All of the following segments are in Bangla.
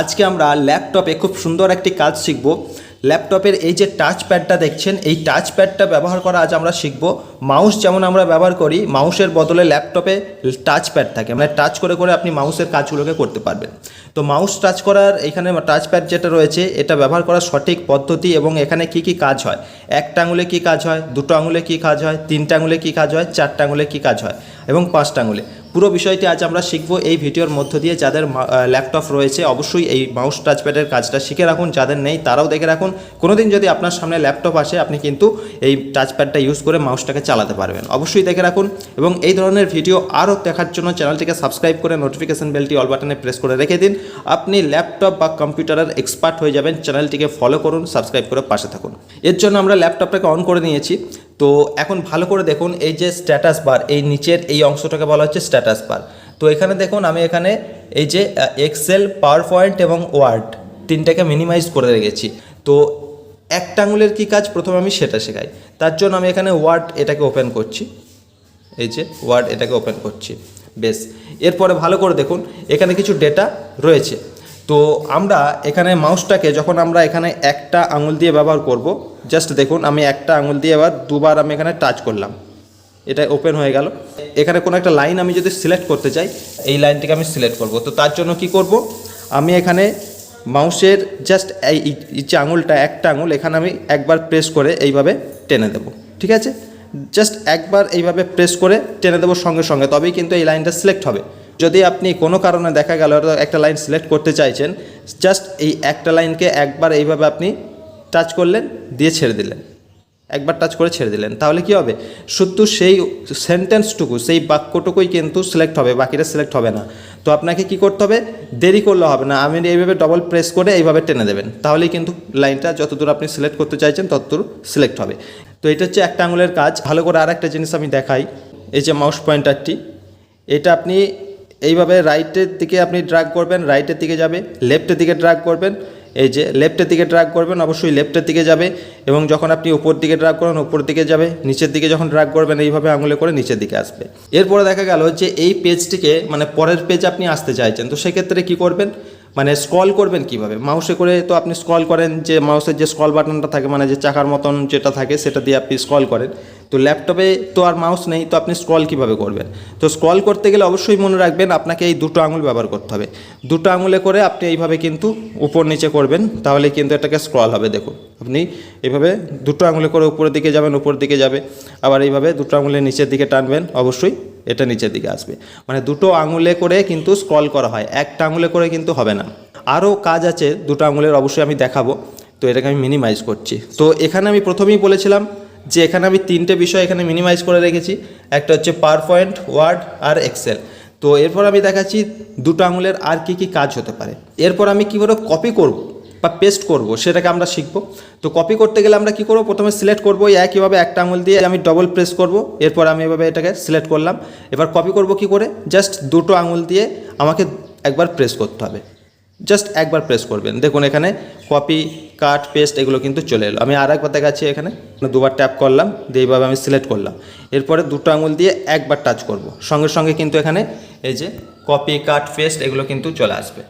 আজকে আমরা ল্যাপটপে খুব সুন্দর একটি কাজ শিখব। ল্যাপটপের এই যে টাচ প্যাডটা দেখছেন, এই টাচ প্যাডটা ব্যবহার করা আজ আমরা শিখব। মাউস যেমন আমরা ব্যবহার করি মাউসের বদলে ল্যাপটপে টাচ প্যাড থাকে। মানে টাচ করে করে আপনি মাউসের কাজগুলোকে করতে পারবেন। তো মাউস টাচ করার এখানে টাচ প্যাড যেটা রয়েছে, এটা ব্যবহার করার সঠিক পদ্ধতি এবং এখানে কি কি কাজ হয়? একটা আঙুলে কি কাজ হয়? দুটো আঙুলে কি কাজ হয়? তিনটা আঙুলে কি কাজ হয়? চারটা আঙুলে কি কাজ হয়? এবং পাঁচটা আঙুলে। পুরো বিষয়টি আজ আমরা শিখব এই ভিডিওর মধ্য দিয়ে যাদের ল্যাপটপ রয়েছে, অবশ্যই এই মাউস টাচপ্যাডের কাজটা শিখে রাখুন, যাদের নেই তারাও দেখে রাখুন। কোনোদিন যদি আপনার সামনে ল্যাপটপ আসে, আপনি কিন্তু এই টাচপ্যাডটা ইউজ করে মাউসটাকে চালাতে পারবেন। অবশ্যই দেখে রাখুন এবং এই ধরনের ভিডিও আরও দেখার জন্য চ্যানেলটিকে সাবস্ক্রাইব করে নোটিফিকেশন বেলটি অল বাটনে প্রেস করে রেখে দিন। আপনি ল্যাপটপ বা কম্পিউটারের এক্সপার্ট হয়ে যাবেন, চ্যানেলটিকে ফলো করুন সাবস্ক্রাইব করে পাশে থাকুন। এর জন্য আমরা ল্যাপটপটাকে অন করে নিয়েছি। তো এখন ভালো করে দেখুন এই যে স্ট্যাটাস বার এই নিচের এই অংশটাকে বলা হচ্ছে স্ট্যাটাস বার তো এখানে দেখুন আমি এখানে এই যে এক্সেল পাওয়ার পয়েন্ট এবং ওয়ার্ড তিনটাকে মিনিমাইজ করে রেখেছি। তো একটা আঙুলের কী কাজ? প্রথমে আমি সেটা শেখাই। তার জন্য আমি এখানে ওয়ার্ড এটাকে ওপেন করছি। এই যে ওয়ার্ড এটাকে ওপেন করছি। বেশ। এরপরে ভালো করে দেখুন, এখানে কিছু ডেটা রয়েছে। তো আমরা এখানে মাউসটাকে যখন আমরা এখানে একটা আঙুল দিয়ে ব্যবহার করব জাস্ট দেখুন, আমি একটা আঙুল দিয়ে এবার দুবার আমি এখানে টাচ করলাম। এটা ওপেন হয়ে গেল। এখানে কোনো একটা লাইন আমি যদি সিলেক্ট করতে চাই, এই লাইনটিকে আমি সিলেক্ট করব। তো তার জন্য কি করব? আমি এখানে মাউসের জাস্ট এই যে আঙুলটা, একটা আঙুল, এখানে আমি একবার প্রেস করে এইভাবে টেনে দেবো। ঠিক আছে? জাস্ট একবার এইভাবে প্রেস করে টেনে দেবো সঙ্গে সঙ্গে, তবেই কিন্তু এই লাইনটা সিলেক্ট হবে। যদি আপনি কোনো কারণে দেখা গেল একটা লাইন সিলেক্ট করতে চাইছেন জাস্ট এই একটা লাইনকে একবার এইভাবে আপনি টাচ করলেন, দিয়ে ছেড়ে দিলেন। একবার টাচ করে ছেড়ে দিলেন। তাহলে কি হবে? শুধু সেই সেন্টেন্সটুকু সেই বাক্যটুকুই কিন্তু সিলেক্ট হবে, বাকিটা সিলেক্ট হবে না। তো আপনাকে কি করতে হবে? দেরি করলে হবে না। আমি এইভাবে ডবল প্রেস করে এইভাবে টেনে দেবেন। তাহলেই কিন্তু লাইনটা যতদূর আপনি সিলেক্ট করতে চাইছেন, ততদূর সিলেক্ট হবে। তো এটা হচ্ছে একটা আঙুলের কাজ। ভালো করে আর একটা জিনিস আমি দেখাই। এই যে মাউস পয়েন্টারটি এটা আপনি এইভাবে রাইটের দিকে আপনি ড্রাগ করবেন রাইটের দিকে যাবে লেফটের দিকে ড্রাগ করবেন, এই যে লেফটের দিকে ড্রাগ করবেন, অবশ্যই লেফটের দিকে যাবে এবং যখন আপনি উপর দিকে ড্রাগ করবেন, উপর দিকে যাবে, নিচের দিকে যখন ড্রাগ করবেন, এইভাবে আঙুলে করে নিচের দিকে আসবে। এরপরে দেখা গেল যে এই পেজটিকে মানে পরের পেজ আপনি আসতে চাইছেন, তো সেক্ষেত্রে কি করবেন? মানে স্ক্রল করবেন কীভাবে? মাউসে করে তো আপনি স্ক্রল করেন যে মাউসের যে স্ক্রল বাটনটা থাকে মানে যে চাকার মতন যেটা থাকে, সেটা দিয়ে আপনি স্ক্রল করেন। তো ল্যাপটপে তো আর মাউস নেই, তো আপনি স্ক্রল কীভাবে করবেন? তো স্ক্রল করতে গেলে অবশ্যই মনে রাখবেন, আপনাকে এই দুটো আঙুল ব্যবহার করতে হবে। দুটো আঙুলে করে আপনি এইভাবে কিন্তু উপর নিচে করবেন, তাহলে কিন্তু এটাকে স্ক্রল হবে, দেখুন। আপনি এইভাবে দুটো আঙুলে করে উপরের দিকে যাবেন উপর দিকে যাবে। আবার এইভাবে দুটো আঙুলে নিচের দিকে টানবেন, অবশ্যই এটা নিচের দিকে আসবে। মানে দুটো আঙুলে করে কিন্তু স্ক্রল করা হয়। একটা আঙুলে করে কিন্তু হবে না। আরও কাজ আছে, দুটো আঙুলের অবশ্যই আমি দেখাবো। তো এটাকে আমি মিনিমাইজ করছি। তো এখানে আমি প্রথমেই বলেছিলাম যে এখানে আমি তিনটে বিষয় এখানে মিনিমাইজ করে রেখেছি। একটা হচ্ছে পাওয়ার পয়েন্ট, ওয়ার্ড আর এক্সেল। তো এরপর আমি দেখাচ্ছি দুটো আঙুলের আর কি কি কাজ হতে পারে। এরপর আমি কী করে কপি করব। বা পেস্ট করব, সেটাকে আমরা শিখব। তো কপি করতে গেলে আমরা কি করব? প্রথমে সিলেক্ট করব, এই একইভাবে একটা আঙুল দিয়ে আমি ডবল প্রেস করব, এরপর আমি এভাবে এটাকে সিলেক্ট করলাম। এবার কপি করব কি করে? জাস্ট দুটো আঙুল দিয়ে আমাকে একবার প্রেস করতে হবে। জাস্ট একবার প্রেস করবেন। দেখুন এখানে কপি কাট পেস্ট এগুলো কিন্তু চলে এলো। আমি আর একবার দেখাচ্ছি এখানে। দুবার ট্যাপ করলাম, দিয়ে এইভাবে আমি সিলেক্ট করলাম। এরপরে দুটো আঙুল দিয়ে একবার টাচ করব। সঙ্গে সঙ্গে কিন্তু এখানে এই যে কপি কাট পেস্ট এগুলো কিন্তু চলে আসবে।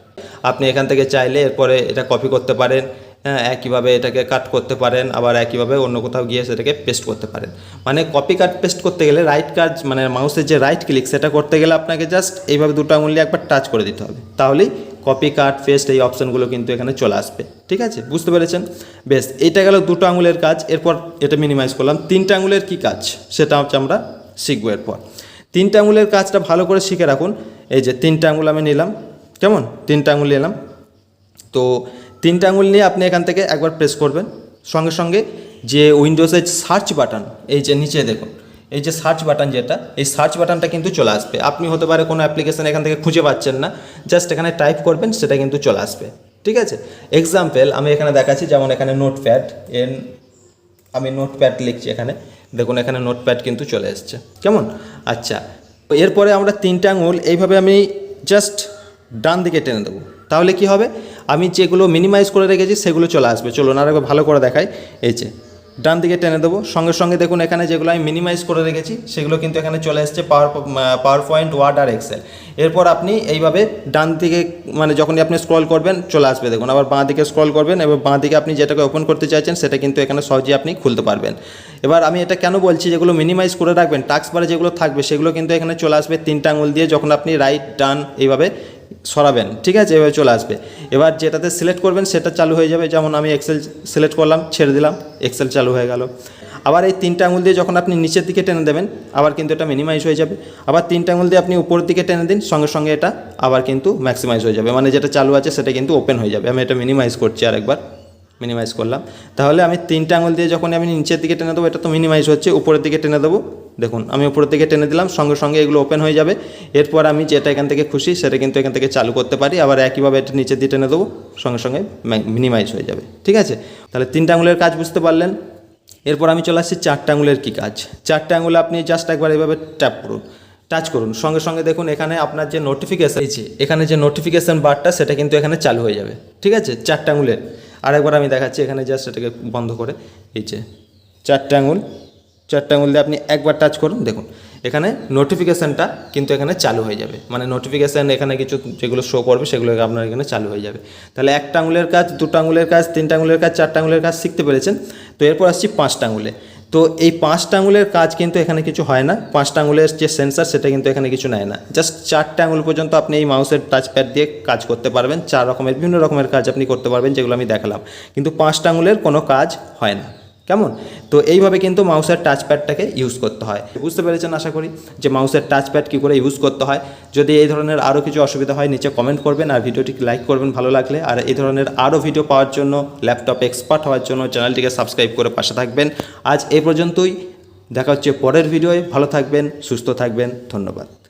আপনি এখান থেকে চাইলে এরপরে এটা কপি করতে পারেন হ্যাঁ একইভাবে এটাকে কাট করতে পারেন, আবার একইভাবে অন্য কোথাও গিয়ে সেটাকে পেস্ট করতে পারেন। মানে কপি কাট পেস্ট করতে গেলে রাইট কাজ মানে মাউসের যে রাইট ক্লিক সেটা করতে গেলে আপনাকে জাস্ট এইভাবে দুটো আঙুল একবার টাচ করে দিতে হবে। তাহলেই কপি কাট পেস্ট এই অপশানগুলো কিন্তু এখানে চলে আসবে। ঠিক আছে? বুঝতে পেরেছেন? বেশ এটা গেল দুটো আঙুলের কাজ। এরপর এটা মিনিমাইজ করলাম। তিনটা আঙুলের কি কাজ? সেটা হচ্ছে আমরা শিখব এরপর। তিনটা আঙুলের কাজটা ভালো করে শিখে রাখুন। এই যে তিনটা আঙুল আমি নিলাম। কেমন? তিনটা আঙুল নিলাম। তো তিনটা আঙুল নিয়ে আপনি এখান থেকে একবার প্রেস করবেন। সঙ্গে সঙ্গে যে উইন্ডোজের সার্চ বাটন এই যে নিচে দেখুন। এই যে সার্চ বাটন যেটা, এই সার্চ বাটনটা কিন্তু চলে আসবে। আপনি হতে পারে কোনো অ্যাপ্লিকেশন এখান থেকে খুঁজে পাচ্ছেন না। জাস্ট এখানে টাইপ করবেন, সেটা কিন্তু চলে আসবে। ঠিক আছে? এক্সাম্পল আমি এখানে দেখাচ্ছি, যেমন এখানে নোটপ্যাড এন আমি নোটপ্যাড লিখছি এখানে। দেখুন এখানে নোটপ্যাড কিন্তু চলে এসছে। কেমন? আচ্ছা এরপরে আমরা তিনটা আঙুল এইভাবে আমি জাস্ট ডান দিকে টেনে দেবো। তাহলে কি হবে? আমি যেগুলো মিনিমাইজ করে রেখেছি সেগুলো চলে আসবে। চলুন আর একবার ভালো করে দেখাই। এই যে ডান দিকে টেনে দেবো। সঙ্গে সঙ্গে দেখুন এখানে যেগুলো আমি মিনিমাইজ করে রেখেছি, সেগুলো কিন্তু এখানে চলে এসছে পাওয়ার পাওয়ার পয়েন্ট ওয়ার্ড আর এক্সেল এরপর আপনি এইভাবে ডান দিকে মানে যখনই আপনি স্ক্রল করবেন, চলে আসবে। দেখুন, আবার বাঁ দিকে স্ক্রল করবেন এবং বাঁ দিকে আপনি যেটাকে ওপেন করতে চাইছেন, সেটা কিন্তু এখানে সহজেই আপনি খুলতে পারবেন। এবার আমি এটা কেন বলছি? যেগুলো মিনিমাইজ করে রাখবেন টাক্স বারে যেগুলো থাকবে, সেগুলো কিন্তু এখানে চলে আসবে তিনটা আঙুল দিয়ে, যখন আপনি রাইট ডান এইভাবে সরাবেন, ঠিক আছে? এভাবে চলে আসবে। এবার যেটাতে সিলেক্ট করবেন, সেটা চালু হয়ে যাবে। যেমন আমি এক্সেল সিলেক্ট করলাম, ছেড়ে দিলাম এক্সেল চালু হয়ে গেল। আবার এই তিনটা আঙুল দিয়ে যখন আপনি নিচের দিকে টেনে দেবেন, আবার কিন্তু এটা মিনিমাইজ হয়ে যাবে। আবার তিনটা আঙুল দিয়ে আপনি উপরের দিকে টেনে দিন, সঙ্গে সঙ্গে এটা আবার কিন্তু ম্যাক্সিমাইজ হয়ে যাবে। মানে যেটা চালু আছে, সেটা কিন্তু ওপেন হয়ে যাবে। আমি এটা মিনিমাইজ করছি আরেকবার। মিনিমাইজ করলাম। তাহলে আমি তিনটা আঙুল দিয়ে যখন আমি নিচের দিকে টেনে দেবো, এটা তো মিনিমাইজ হচ্ছে, উপরের দিকে টেনে দেবো। দেখুন, আমি উপরের দিকে টেনে দিলাম, সঙ্গে সঙ্গে এগুলো ওপেন হয়ে যাবে। এরপর আমি যেটা এখান থেকে খুশি, সেটা কিন্তু এখান থেকে চালু করতে পারি। আবার একইভাবে এটা নিচের দিয়ে টেনে দেবো, সঙ্গে সঙ্গে মিনিমাইজ হয়ে যাবে। ঠিক আছে? তাহলে তিনটা আঙুলের কাজ বুঝতে পারলেন। এরপর আমি চলে আসছি চারটা আঙুলের কী কাজ। চারটা আঙুলে আপনি জাস্ট একবার এভাবে ট্যাপ করুন টাচ করুন। সঙ্গে সঙ্গে দেখুন, এখানে আপনার যে নোটিফিকেশান এখানে যে নোটিফিকেশান বারটা সেটা কিন্তু এখানে চালু হয়ে যাবে। ঠিক আছে? চারটা আঙুলের। আরেকবার আমি দেখাচ্ছি, এখানে জাস্ট এটাকে বন্ধ করে, এই যে চারটে আঙুল চারটে আঙুল দিয়ে আপনি একবার টাচ করুন, দেখুন, এখানে নোটিফিকেশানটা কিন্তু এখানে চালু হয়ে যাবে মানে নোটিফিকেশান এখানে কিছু যেগুলো শো করবে, সেগুলো আপনার এখানে চালু হয়ে যাবে। তাহলে একটা আঙুলের কাজ, দুটো আঙুলের কাজ, তিনটা আঙুলের কাজ, চারটা আঙুলের কাজ শিখতে পেরেছেন, তো এরপর আসছি পাঁচটা আঙুলে। তো এই পাঁচটা আঙুলের কাজ কিন্তু এখানে কিছু হয় না। পাঁচটা আঙুলের যে সেন্সার সেটা কিন্তু এখানে কিছু নেয় না। জাস্ট চারটা আঙুল পর্যন্ত আপনি এই মাউসের টাচ প্যাড দিয়ে কাজ করতে পারবেন। চার রকমের, বিভিন্ন রকমের কাজ আপনি করতে পারবেন, যেগুলো আমি দেখালাম। কিন্তু পাঁচটা আঙুলের কোনো কাজ হয় না। কেমন? তো এইভাবে কিন্তু মাউসের টাচ প্যাডটাকে ইউজ করতে হয়। বুঝতে পেরেছেন আশা করি? যে মাউসের টাচ প্যাড কী করে ইউজ করতে হয়? যদি এই ধরনের আরও কিছু অসুবিধা হয়, নিচে কমেন্ট করবেন আর ভিডিওটি লাইক করবেন ভালো লাগলে। আর এই ধরনের আরও ভিডিও পাওয়ার জন্য ল্যাপটপ এক্সপার্ট হওয়ার জন্য চ্যানেলটিকে সাবস্ক্রাইব করে পাশে থাকবেন। আজ এই পর্যন্তই। দেখা হচ্ছে পরের ভিডিওয় ভালো থাকবেন, সুস্থ থাকবেন। ধন্যবাদ।